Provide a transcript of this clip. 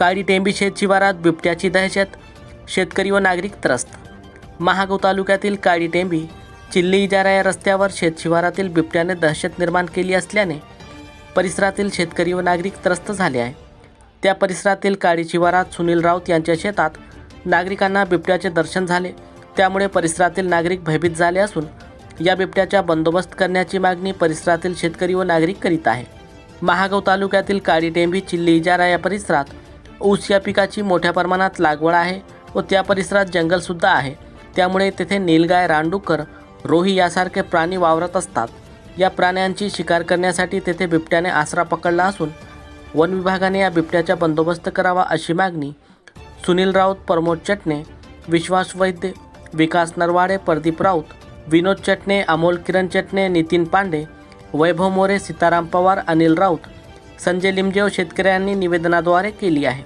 काळी टेंबी शेत शिवारात बिबट्याची दहशत शेतकरी व नागरिक त्रस्त. महागाव तालुक्यातील काळी टेंबी चिल्ली इजारा या रस्त्यावर शेत शिवारातील बिबट्याने दहशत निर्माण केली असल्याने परिसरातील शेतकरी व नागरिक त्रस्त झाले आहे. त्या परिसरातील काळी शिवारात सुनील राऊत यांच्या शेतात नागरिकांना बिबट्याचे दर्शन झाले. त्यामुळे परिसरातील नागरिक भयभीत झाले असून या बिबट्याचा बंदोबस्त करण्याची मागणी परिसरातील शेतकरी व नागरिक करीत आहे. महागाव तालुक्यातील काळी टेंबी चिल्ली इजारा या परिसरात ऊस या पिकाची मोठ्या प्रमाणात लागवड आहे व त्या परिसरात जंगलसुद्धा आहे. त्यामुळे तेथे नीलगाय रानडुक्कर रोही यासारखे प्राणी वावरत असतात. या प्राण्यांची शिकार करण्यासाठी तेथे बिबट्याने आसरा पकडला असून वन विभागाने या बिबट्याचा बंदोबस्त करावा अशी मागणी सुनील राऊत प्रमोद चटणे विश्वास वैद्य विकास नरवाडे प्रदीप राऊत विनोद चटणे अमोल किरण चटणे नितीन पांडे वैभव मोरे सीताराम पवार अनिल राऊत संजय लिमजेव शेतकऱ्यांनी निवेदनाद्वारे केली आहे.